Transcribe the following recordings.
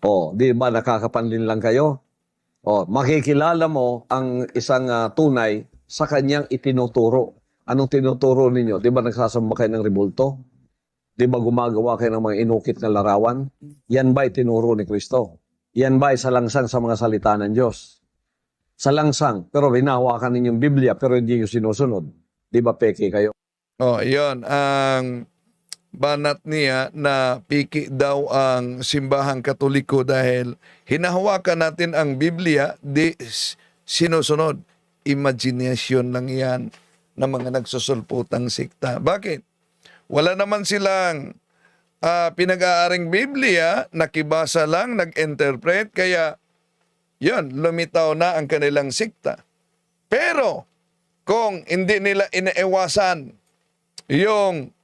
O, di ba nakakapanlin lang kayo? O, makikilala mo ang isang ah, tunay sa kanyang itinuturo. Anong tinuturo ninyo? Di ba nagsasamba kayo ng rebulto? Di ba gumagawa kayo ng mga inukit na larawan? Yan ba itinuro ni Kristo? Yan ba isalangsang sa mga salita ng Diyos? Salangsang, pero binahawakan ninyong Biblia pero hindi nyo sinusunod. Di ba peke kayo? Oh, yon ang banat niya na piki daw ang simbahang katoliko dahil hinahawakan natin ang Biblia di sinusunod. Imagination lang yan ng mga nagsusulputang sikta. Bakit? Wala naman silang ah, pinag-aaring Biblia, nakibasa lang, nag-interpret, kaya yon lumitaw na ang kanilang sikta. Pero, kung hindi nila inaiwasan yung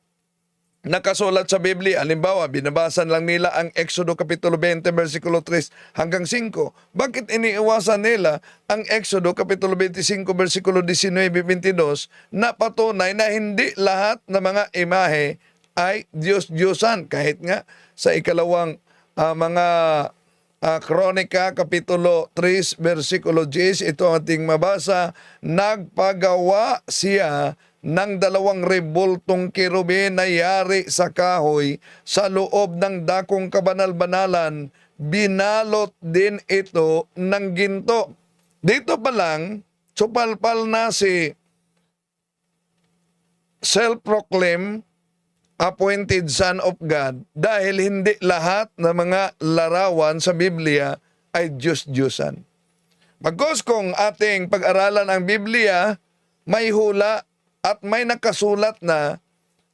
nakasulat sa Biblia, halimbawa, binabasan lang nila ang Exodo Kapitulo 20, versikulo 3 hanggang 5. Bakit iniiwasan nila ang Exodo Kapitulo 25, versikulo 19-22 na patunay na hindi lahat ng mga imahe ay Diyos-Diyosan? Kahit nga sa ikalawang ah, mga ah, Kronika Kapitulo 3, versikulo 10, ito ang ating mabasa, nagpagawa siya ng dalawang rebultong kirubin na yari sa kahoy sa loob ng dakong kabanal-banalan, binalot din ito ng ginto. Dito pa lang, supalpal na si self-proclaimed appointed son of God dahil hindi lahat ng mga larawan sa Biblia ay Diyos-Diyosan. Bagos kung ating pag-aralan ang Biblia, may hula at may nakasulat na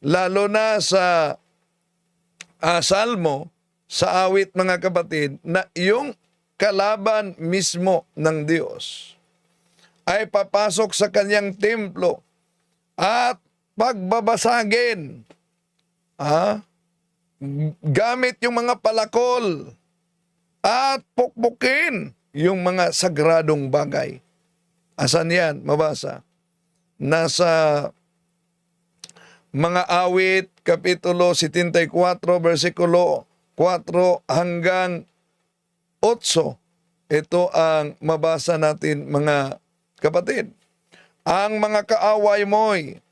lalo na sa ah, Salmo, sa awit mga kapatid, na yung kalaban mismo ng Diyos ay papasok sa kanyang templo at pagbabasagin ah, gamit yung mga palakol at pukpukin yung mga sagradong bagay. Asan yan? Mabasa nasa mga awit, Kapitulo 74, versikulo 4 hanggang 8. Ito ang mabasa natin mga kapatid. Ang mga kaaway mo'y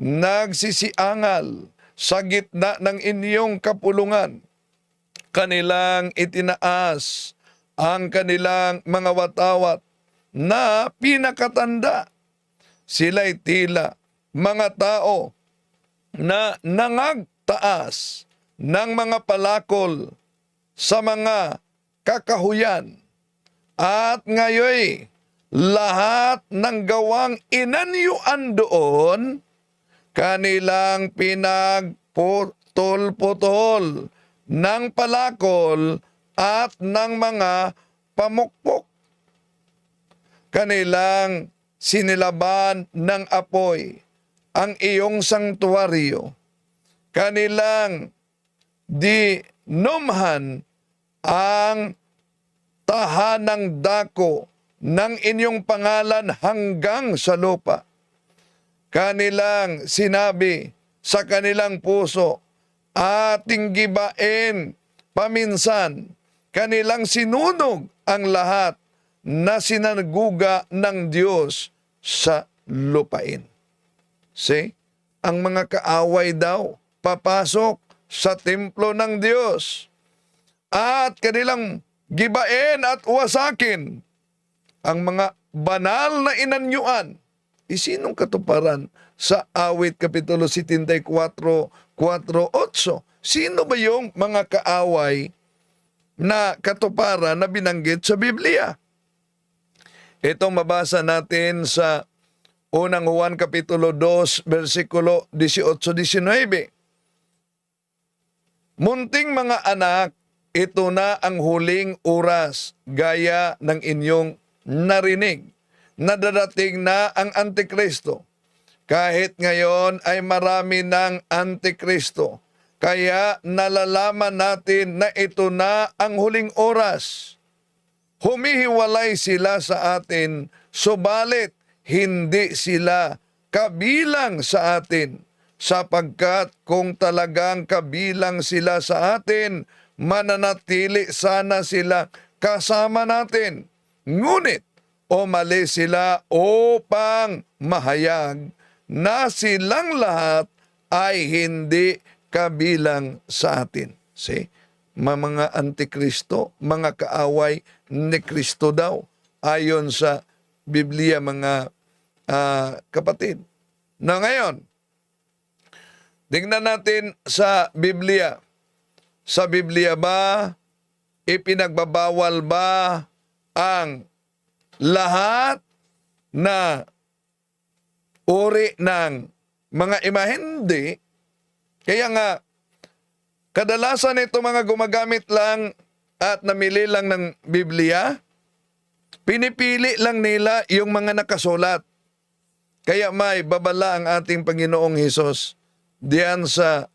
nagsisiangal sa gitna ng inyong kapulungan. Kanilang itinaas ang kanilang mga watawat na pinakatanda sila'y tila mga tao na nangagtaas ng mga palakol sa mga kakahuyan. At ngayoy, lahat ng gawang inanyuan doon, kanilang pinagputol-putol ng palakol at ng mga pamukpok. Kanilang sinilaban ng apoy ang iyong sangtuaryo. Kanilang dinumhan ang tahanang dako ng inyong pangalan hanggang sa lupa. Kanilang sinabi sa kanilang puso, ating gibain paminsan, kanilang sinunog ang lahat na sinaguga ng Diyos sa lupain. See? Ang mga kaaway daw papasok sa templo ng Diyos at kanilang gibain at uwasakin ang mga banal na inanyuan. Isinong katuparan sa awit Kapitulo 74, 4, 8? Sino ba yung mga kaaway na katuparan na binanggit sa Biblia? Itong mabasa natin sa unang Juan Kapitulo 2, versikulo 18-19. Munting mga anak, ito na ang huling oras gaya ng inyong narinig. Nadadating na ang Antikristo. Kahit ngayon ay marami ng Antikristo. Kaya nalalaman natin na ito na ang huling oras. Humihiwalay sila sa atin, subalit hindi sila kabilang sa atin sapagkat kung talagang kabilang sila sa atin, mananatili sana sila kasama natin. Ngunit umalis sila upang mahayag na silang lahat ay hindi kabilang sa atin. See? Mga antikristo, mga kaaway ni Kristo daw. Ayon sa Biblia, mga ah, kapatid. Na ngayon, tingnan natin sa Biblia. Sa Biblia ba, ipinagbabawal ba ang lahat na uri ng mga imahe? Hindi. Kaya nga, kadalasan ito mga gumagamit lang at namili lang ng Biblia, pinipili lang nila yung mga nakasulat. Kaya may babala ang ating Panginoong Hesus diyan sa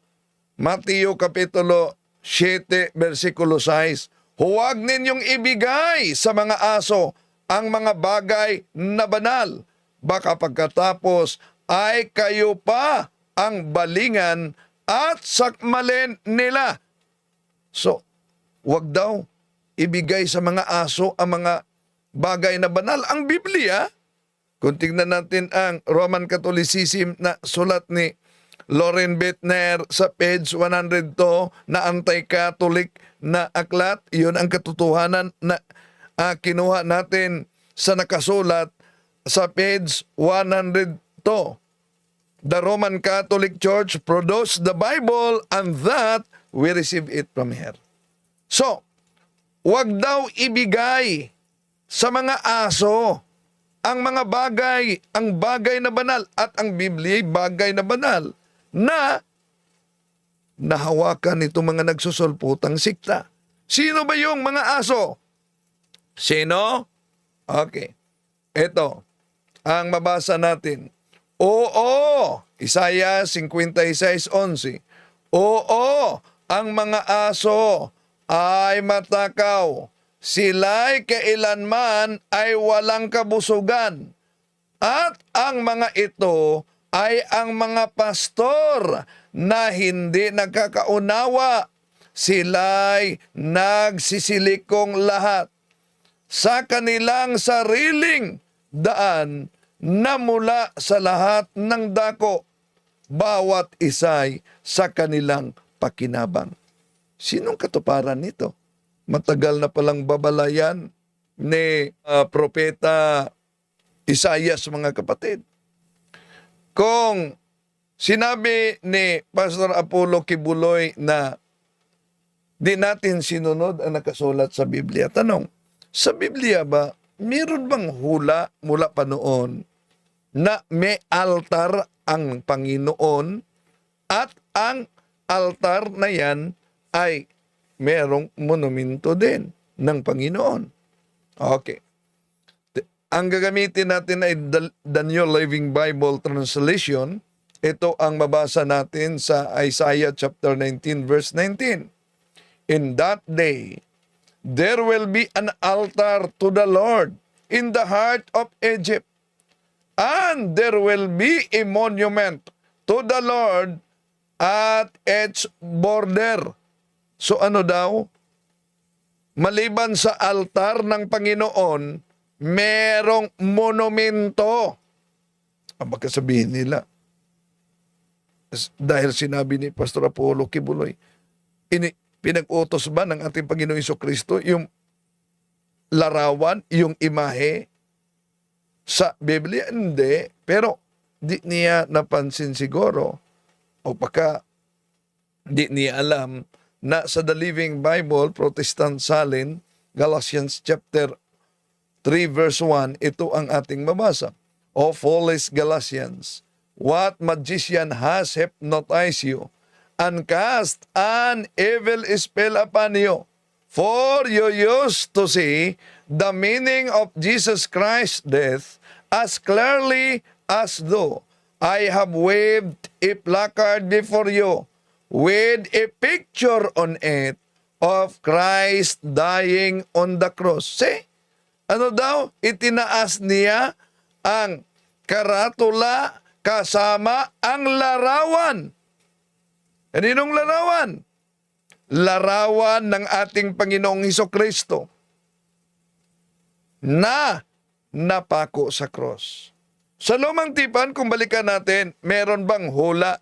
Mateo Kapitulo 7, versikulo 6. Huwag ninyong ibigay sa mga aso ang mga bagay na banal. Baka pagkatapos ay kayo pa ang balingan at sakmalin nila. So, wag daw ibigay sa mga aso ang mga bagay na banal. Ang Biblia, kung tingnan natin ang Roman Catholicism na sulat ni Loren Bittner sa page 102 na anti-Catholic na aklat, yun ang katotohanan na ah, kinuha natin sa nakasulat sa page 102. The Roman Catholic Church produced the Bible and that we receive it from her. So, wag daw ibigay sa mga aso ang mga bagay, ang bagay na banal at ang Biblia ay bagay na banal na nahawakan nitong mga nagsusulputang sikta. Sino ba yung mga aso? Sino? Okay. Ito, ang mabasa natin. Oo, Isaiah 56.11. Oo, ang mga aso ay matakaw. Sila'y kailanman ay walang kabusugan. At ang mga ito ay ang mga pastor na hindi nagkakaunawa. Sila'y nagsisilikong lahat sa kanilang sariling daan na mula sa lahat ng dako, bawat isay sa kanilang pakinabang. Sinong katuparan nito? Matagal na palang babalayan ni ah, Propeta Isaias mga kapatid. Kung sinabi ni Pastor Apollo Kibuloy na di natin sinunod ang nakasulat sa Biblia. Tanong, sa Biblia ba, meron bang hula mula pa noon na may altar ang Panginoon at ang altar na yan ay merong monumento din ng Panginoon. Okay. Ang gagamitin natin ay the New Living Bible Translation. Ito ang mabasa natin sa Isaiah chapter 19 verse 19. In that day, there will be an altar to the Lord in the heart of Egypt, and there will be a monument to the Lord at its border. So ano daw? Maliban sa altar ng Panginoon, merong monumento. Ang baka sabihin nila, dahil sinabi ni Pastor Apollo Kibuloy, ini, pinag-utos ba ng ating Panginoong Iso Kristo yung larawan, yung imahe sa Biblia? Hindi. Pero di niya napansin siguro o baka di niya alam na sa The Living Bible, Protestant Salin, Galatians chapter 3 verse 1, ito ang ating mabasa. O foolish Galatians, what magician has hypnotized you and cast an evil spell upon you? For you used to see the meaning of Jesus Christ's death as clearly as though I have waved a placard before you with a picture on it of Christ dying on the cross. See? Ano daw? Itinaas niya ang karatula kasama ang larawan. Kaninong larawan? larawan ng ating Panginoong Heso Kristo na napako sa cross. Sa lumang tipan, kung balikan natin, meron bang hula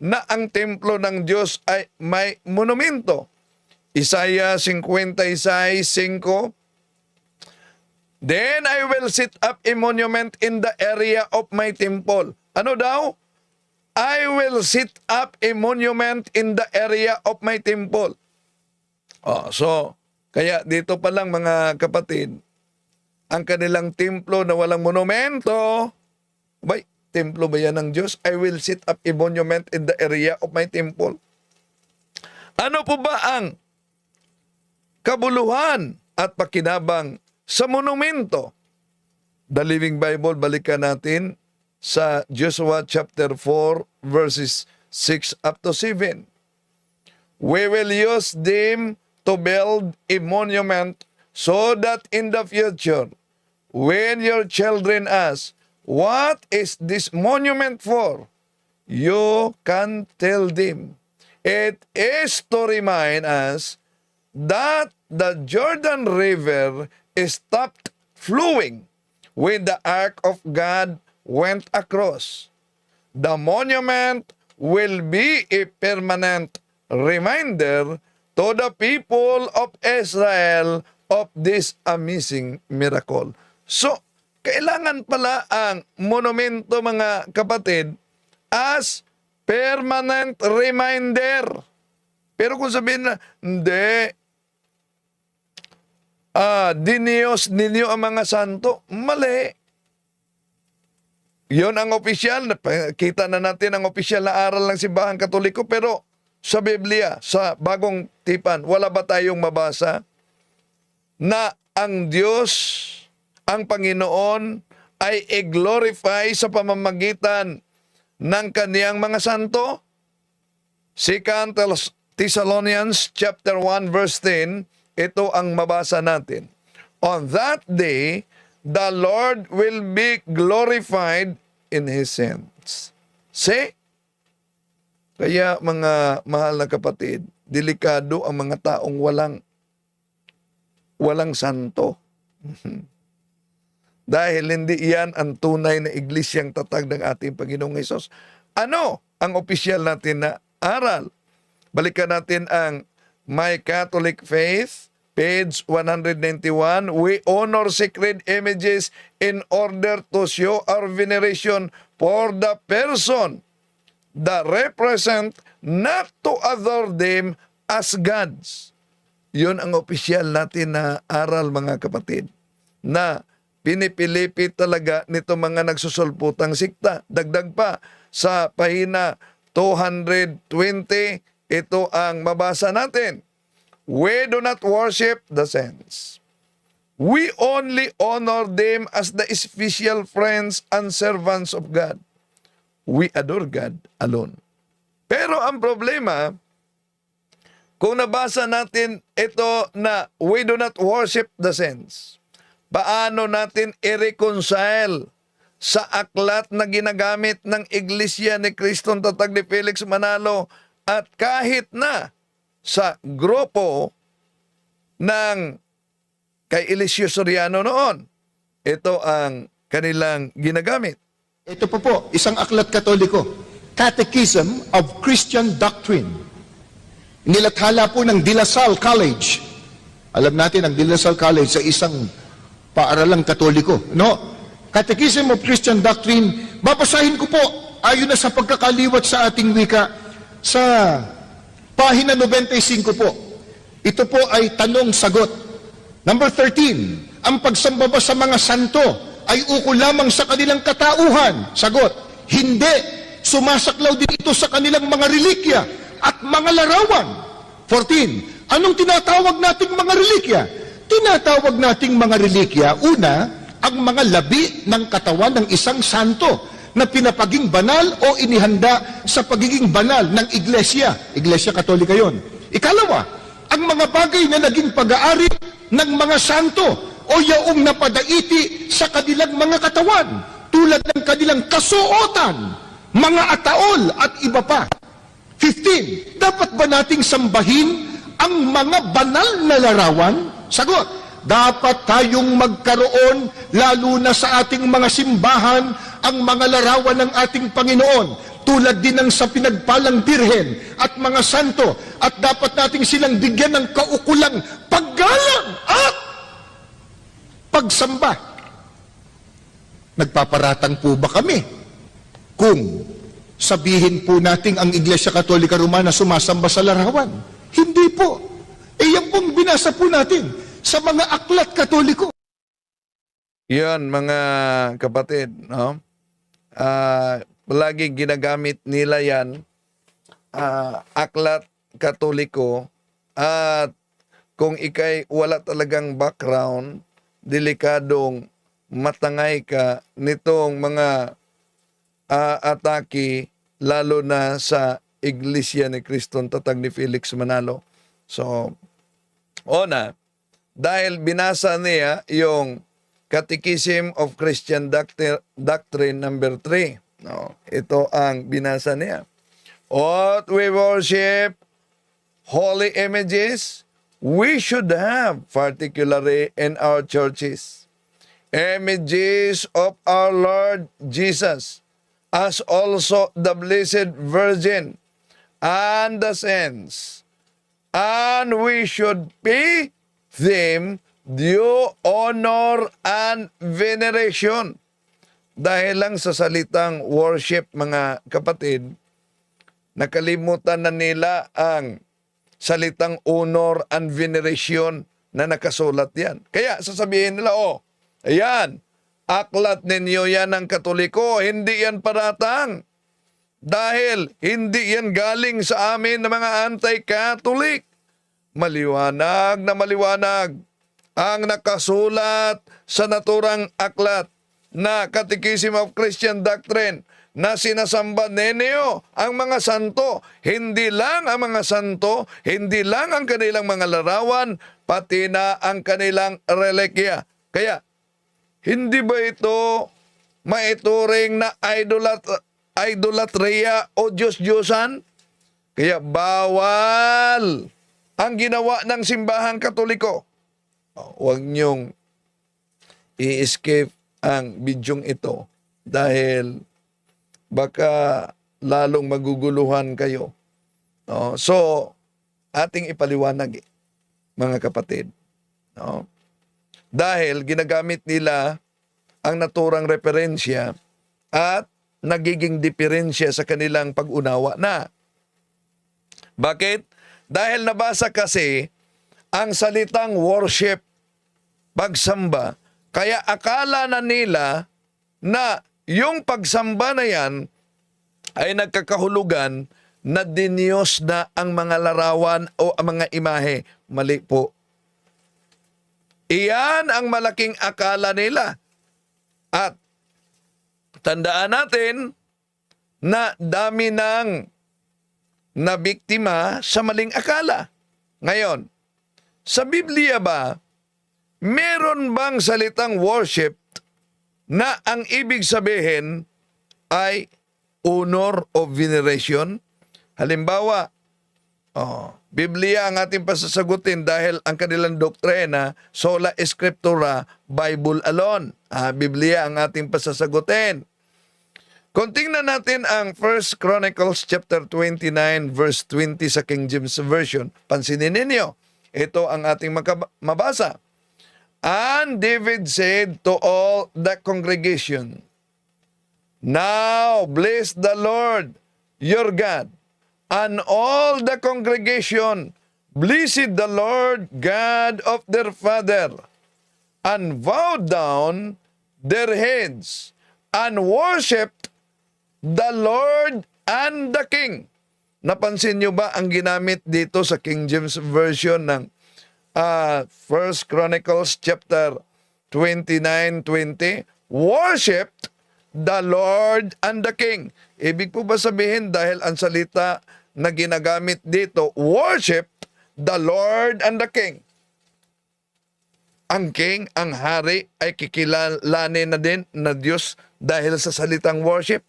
na ang templo ng Diyos ay may monumento? Isaiah 56.5 Then I will set up a monument in the area of my temple. Ano daw? I will set up a monument in the area of my temple. Oh, so, kaya dito pa lang mga kapatid, ang kanilang templo na walang monumento, bay, templo ba yan ng Diyos? I will set up a monument in the area of my temple. Ano po ba ang kabuluhan at pakinabang sa monumento? The Living Bible, balikan natin sa Joshua chapter 4 verses 6 up to 7. We will use them to build a monument so that in the future, when your children ask, What is this monument for? You can tell them. It is to remind us that the Jordan River stopped flowing when the Ark of God went across. The monument will be a permanent reminder to the people of Israel of this amazing miracle. So, kailangan pala ang monumento mga kapatid as permanent reminder. Pero kung sabihin na, hindi, ah, diniyos ninyo ang mga santo, mali. Yon ang opisyal. Kita na natin ang opisyal na aral ng simbahan katoliko. Pero sa Biblia, sa bagong tipan, wala ba tayong mabasa na ang Diyos, ang Panginoon, ay i-glorify sa pamamagitan ng kaniyang mga santo? 2 Thessalonians chapter 1 verse 10, ito ang mabasa natin. On that day, the Lord will be glorified in His saints. See? Kaya mga mahal na kapatid, delikado ang mga taong walang walang santo. Dahil hindi iyan ang tunay na iglesyang tatag ng ating Panginoong Hesus. Ano ang opisyal natin na aral? Balikan natin ang My Catholic Faith, page 191. We honor sacred images in order to show our veneration for the person that represent not to adore them as gods. Yun ang opisyal natin na aral mga kapatid. Na pinipilipit talaga nito mga nagsusulputang sikta. Dagdag pa sa pahina 220, ito ang mabasa natin. We do not worship the saints. We only honor them as the special friends and servants of God. We adore God alone. Pero ang problema, kung nabasa natin ito na we do not worship the saints, paano natin i-reconcile sa aklat na ginagamit ng Iglesia ni Kristong Tatag ni Felix Manalo at kahit na sa grupo ng kay Eliseo Soriano noon. Ito ang kanilang ginagamit. Ito po po, isang aklat katoliko. Catechism of Christian Doctrine. Nilathala po ng De La Salle College. Alam natin, ang De La Salle College sa isang paaralang katoliko. No? Catechism of Christian Doctrine, babasahin ko po, ayon na sa pagkakaliwat sa ating wika, sa pahina 95 po. Ito po ay tanong-sagot. Number 13, ang pagsamba ba sa mga santo ay ukol lamang sa kanilang katauhan? Sagot, hindi. Sumasaklaw din ito sa kanilang mga relikya at mga larawan. 14, anong tinatawag nating mga relikya? Tinatawag nating mga relikya, una, ang mga labi ng katawan ng isang santo na pinapaging banal o inihanda sa pagiging banal ng iglesia. Iglesia Katolika yon. Ikalawa, ang mga bagay na naging pag-aari ng mga santo o yaong napadaiti sa kanilang mga katawan tulad ng kanilang kasuotan, mga ataol at iba pa. 15. Dapat ba nating sambahin ang mga banal na larawan? Sagot, dapat tayong magkaroon, lalo na sa ating mga simbahan, ang mga larawan ng ating Panginoon, tulad din ng sa pinagpalang birhen at mga santo, at dapat nating silang bigyan ng kaukulang paggalang at pagsamba. Nagpaparatang po ba kami kung sabihin po nating ang Iglesia Katolika Romana sumasamba sa larawan? Hindi po. Eh yan pong binasa po natin sa mga aklat katoliko. Yun, mga kapatid, no? Ah, palagi ginagamit nila yan, ah, aklat katoliko, at kung ikay wala talagang background, delikadong matangay ka nitong mga ah, atake, lalo na sa Iglesia ni Kriston Tatag ni Felix Manalo. So, una, dahil binasa niya yung Catechism of Christian Doctrine, number 3. No, ito ang binasa niya. What we worship holy images we should have particularly in our churches. Images of our Lord Jesus as also the Blessed Virgin and the saints and we should pay them due honor and veneration. Dahil lang sa salitang worship, mga kapatid, nakalimutan na nila ang salitang honor and veneration na nakasulat yan. Kaya sasabihin nila, oh, ayan, aklat ninyo yan ng katoliko, hindi yan paratang. Dahil hindi yan galing sa amin na mga anti-Catholic. Maliwanag na maliwanag ang nakasulat sa naturang aklat na Catechism of Christian Doctrine na sinasamba ninyo ang mga santo. Hindi lang ang mga santo, hindi lang ang kanilang mga larawan, pati na ang kanilang relikya. Kaya, hindi ba ito maituring na idolat idolatria o Diyos-Diyosan? Kaya bawal ang ginawa ng simbahang katoliko. Huwag niyong i-escape ang bidyong ito dahil baka lalong maguguluhan kayo. No? So, ating ipaliwanag mga kapatid. No? Dahil ginagamit nila ang naturang referensya at nagiging diferensya sa kanilang pag-unawa na. Bakit? Dahil nabasa kasi ang salitang worship, pagsamba, kaya akala na nila na yung pagsamba na yan ay nagkakahulugan na diniyos na ang mga larawan o ang mga imahe. Mali po. Iyan ang malaking akala nila. At tandaan natin na dami ng nabiktima sa maling akala. Ngayon, sa Biblia ba, meron bang salitang worship na ang ibig sabihin ay honor o veneration? Halimbawa, oh, Biblia ang ating pasasagutin dahil ang kanilang doktrina, sola scriptura, Bible alone. Ah, Biblia ang ating pasasagutin. Kung tingnan natin ang 1 Chronicles chapter 29 verse 20 sa King James Version, pansinin ninyo, ito ang ating mabasa. And David said to all the congregation, Now bless the Lord your God, and all the congregation blessed the Lord God of their father, and bowed down their heads, and worshipped the Lord and the King. Napansin nyo ba ang ginamit dito sa King James Version ng uh, 1 Chronicles chapter 29-20? Worshipped the Lord and the King. Ibig po ba sabihin dahil ang salita na ginagamit dito, worshipped the Lord and the King. Ang king, ang hari ay kikilalanin na din na Diyos dahil sa salitang worship.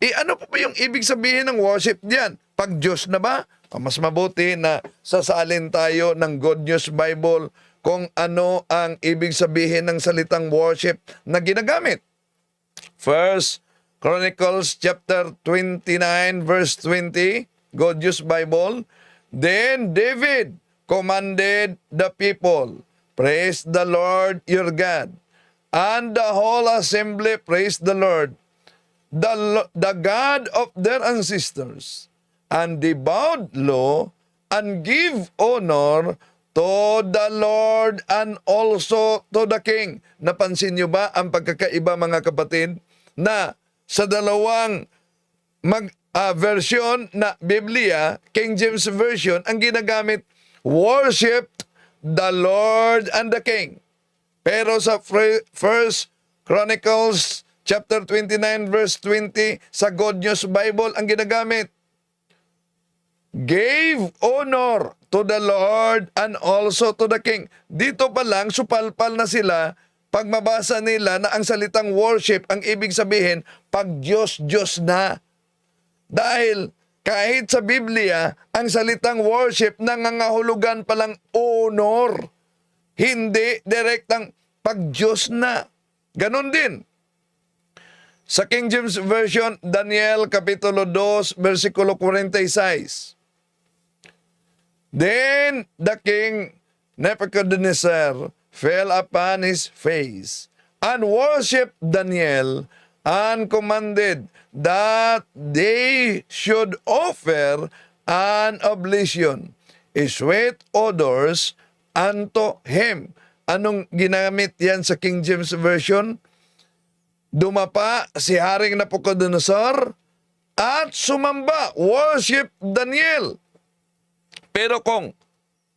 E ano po ba yung ibig sabihin ng worship diyan? Pag Diyos na ba? Mas mabuti na sasalin tayo ng Good News Bible kung ano ang ibig sabihin ng salitang worship na ginagamit. First Chronicles chapter 29 verse 20, God News Bible. Then David commanded the people, praise the Lord your God, and the whole assembly praise the Lord, the, the God of their ancestors, and they bowed low and give honor to the Lord and also to the King. Napansin niyo ba ang pagkakaiba mga kapatid na sa dalawang mag ah, version na Biblia, King James Version, ang ginagamit, worship the Lord and the King. Pero sa fir- First Chronicles chapter 29 verse 20 sa God News Bible ang ginagamit gave honor to the Lord and also to the King. Dito pa lang, supalpal na sila pag mabasa nila na ang salitang worship, ang ibig sabihin, pag Diyos-Diyos na. Dahil kahit sa Biblia, ang salitang worship nangangahulugan palang honor. Hindi direktang pag Diyos na. Ganon din. Sa King James Version, Daniel Kapitulo 2, versikulo 46. Then the king Nebuchadnezzar fell upon his face and worshipped Daniel and commanded that they should offer an oblation, a sweet odors unto him. Anong ginamit yan sa King James Version? Dumapa si Haring Nabucodonosor at sumamba, worship Daniel. Pero kung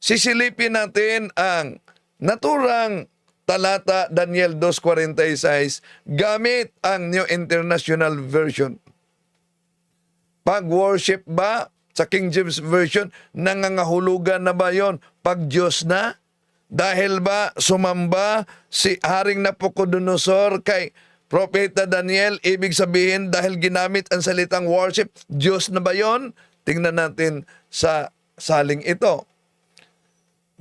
sisilipin natin ang naturang talata Daniel 2.46 gamit ang New International Version. Pag-worship ba sa King James Version, nangangahulugan na ba yon pag Diyos na? Dahil ba sumamba si Haring Nabucodonosor kay Propeta Daniel, ibig sabihin dahil ginamit ang salitang worship, Diyos na ba yon? Tingnan natin sa saling ito.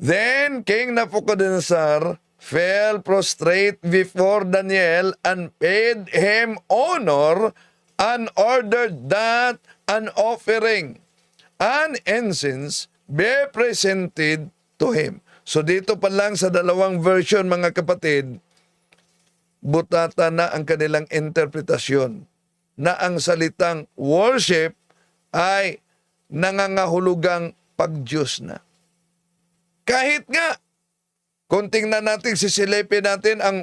Then King Nebuchadnezzar fell prostrate before Daniel and paid him honor and ordered that an offering and incense be presented to him. So dito pa lang sa dalawang version mga kapatid, butata na ang kanilang interpretasyon na ang salitang worship ay nangangahulugang pag-Diyos na. Kahit nga, kung tingnan natin, sisilipin natin ang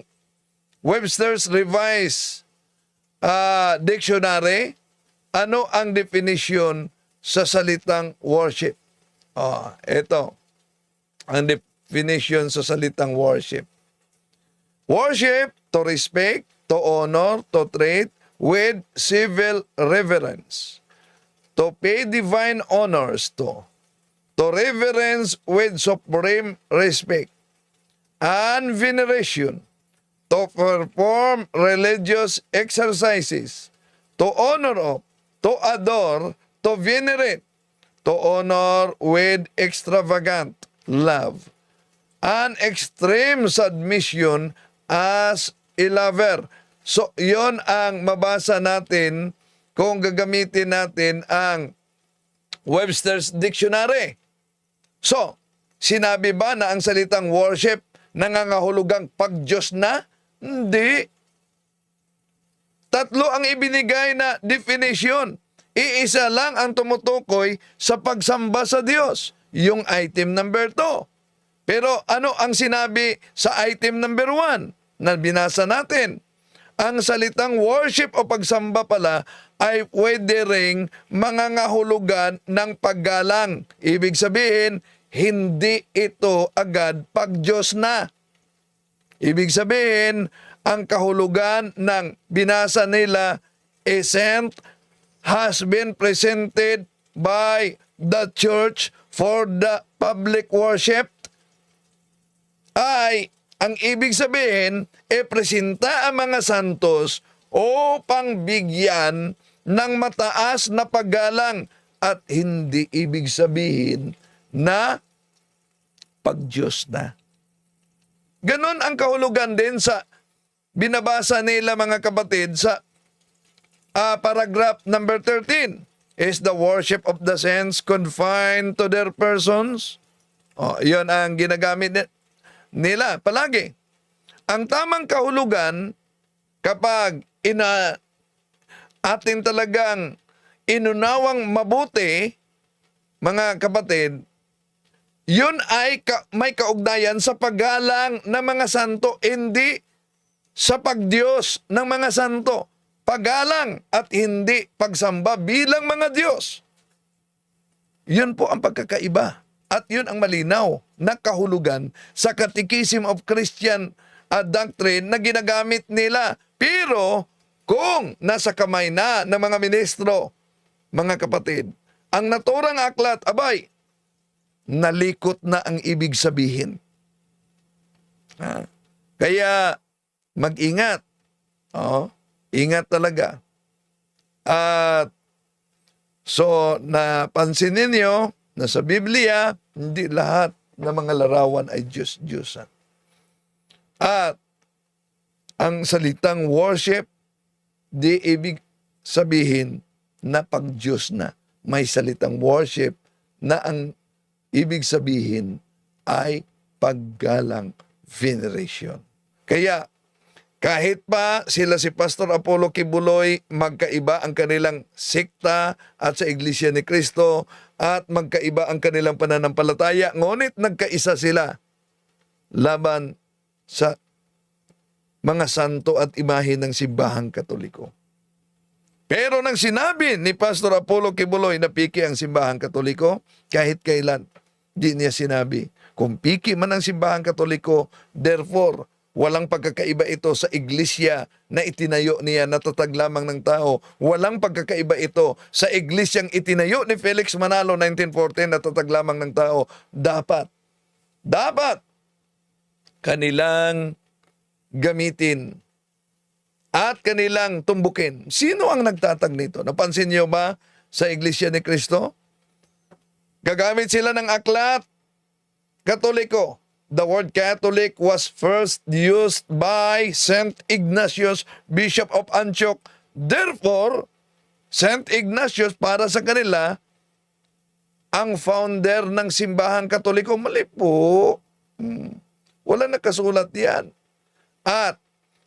Webster's Revised ah, Dictionary, ano ang definition sa salitang worship? Oh, ito. Ang definition sa salitang worship. Worship, to respect, to honor, to treat with civil reverence. To pay divine honors to. To reverence with supreme respect and veneration. To perform religious exercises. To honor of. To adore. To venerate. To honor with extravagant love an extreme submission as lover. So, yon ang mabasa natin kung gagamitin natin ang Webster's Dictionary. So, sinabi ba na ang salitang worship nangangahulugang pag-Diyos na? Hindi. Tatlo ang ibinigay na definition. Iisa lang ang tumutukoy sa pagsamba sa Diyos. Yung item number 2. Pero ano ang sinabi sa item number 1 na binasa natin? Ang salitang worship o pagsamba pala ay pwede ring mangangahulugan ng paggalang. Ibig sabihin, hindi ito agad pag-Diyos na. Ibig sabihin, ang kahulugan ng binasa nila, a saint has been presented by the church for the public worship ay ang ibig sabihin, e presenta ang mga santos upang bigyan ng mataas na paggalang at hindi ibig sabihin na pag-Diyos na. Ganon ang kahulugan din sa binabasa nila mga kapatid sa ah, paragraph number 13. Is the worship of the saints confined to their persons? Oh, yun ang ginagamit nila palagi. Ang tamang kahulugan kapag ina atin talagang inunawang mabuti, mga kapatid, yun ay ka- may kaugnayan sa paggalang ng mga santo, hindi sa pagdiyos ng mga santo. Paggalang at hindi pagsamba bilang mga Diyos. Yun po ang pagkakaiba. At yun ang malinaw na kahulugan sa Catechism of Christian uh, Doctrine na ginagamit nila. Pero kung nasa kamay na ng mga ministro, mga kapatid, ang naturang aklat, abay, nalikot na ang ibig sabihin. Ah, Kaya mag-ingat. Oh, ingat talaga. At so napansin ninyo na sa Biblia, hindi lahat ng mga larawan ay Diyos-Diyosan. At ang salitang worship, di ibig sabihin na pag-Diyos na. May salitang worship na ang ibig sabihin ay paggalang veneration. Kaya kahit pa sila si Pastor Apollo Kibuloy, magkaiba ang kanilang sikta at sa Iglesia ni Cristo at magkaiba ang kanilang pananampalataya, ngunit nagkaisa sila laban sa mga santo at imahe ng simbahang katoliko. Pero nang sinabi ni Pastor Apollo Kibuloy na piki ang simbahang katoliko, kahit kailan, di niya sinabi, kung piki man ang simbahang katoliko, therefore, walang pagkakaiba ito sa iglesia na itinayo niya na tatag lamang ng tao. Walang pagkakaiba ito sa iglesyang itinayo ni Felix Manalo 1914 na tatag lamang ng tao. Dapat, dapat, kanilang gamitin at kanilang tumbukin. Sino ang nagtatag nito? Napansin niyo ba sa Iglesia ni Cristo? Gagamit sila ng aklat katoliko. The word Catholic was first used by Saint Ignatius, Bishop of Antioch. Therefore, Saint Ignatius para sa kanila, ang founder ng simbahang katoliko. Mali po. Hmm. Wala nakasulat yan. At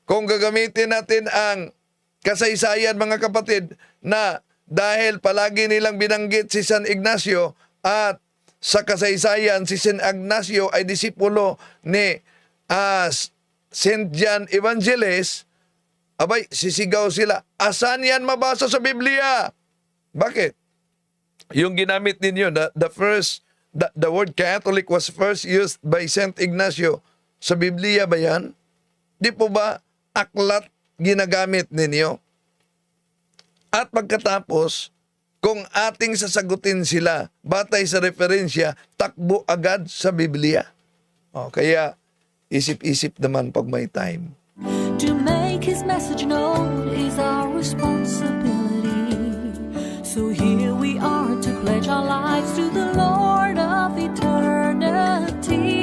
kung gagamitin natin ang kasaysayan mga kapatid na dahil palagi nilang binanggit si San Ignacio at sa kasaysayan si San Ignacio ay disipulo ni ah, St. John Evangelist, abay, sisigaw sila, asan yan mabasa sa Biblia? Bakit? Yung ginamit ninyo, the, the first, the, the word Catholic was first used by St. Ignacio. Sa Biblia ba yan? Di po ba aklat ginagamit ninyo? At pagkatapos, kung ating sasagutin sila batay sa referensya, takbo agad sa Biblia. O, kaya isip-isip naman pag may time. To make his message known is our responsibility. So here we are to pledge our lives to the Lord of eternity.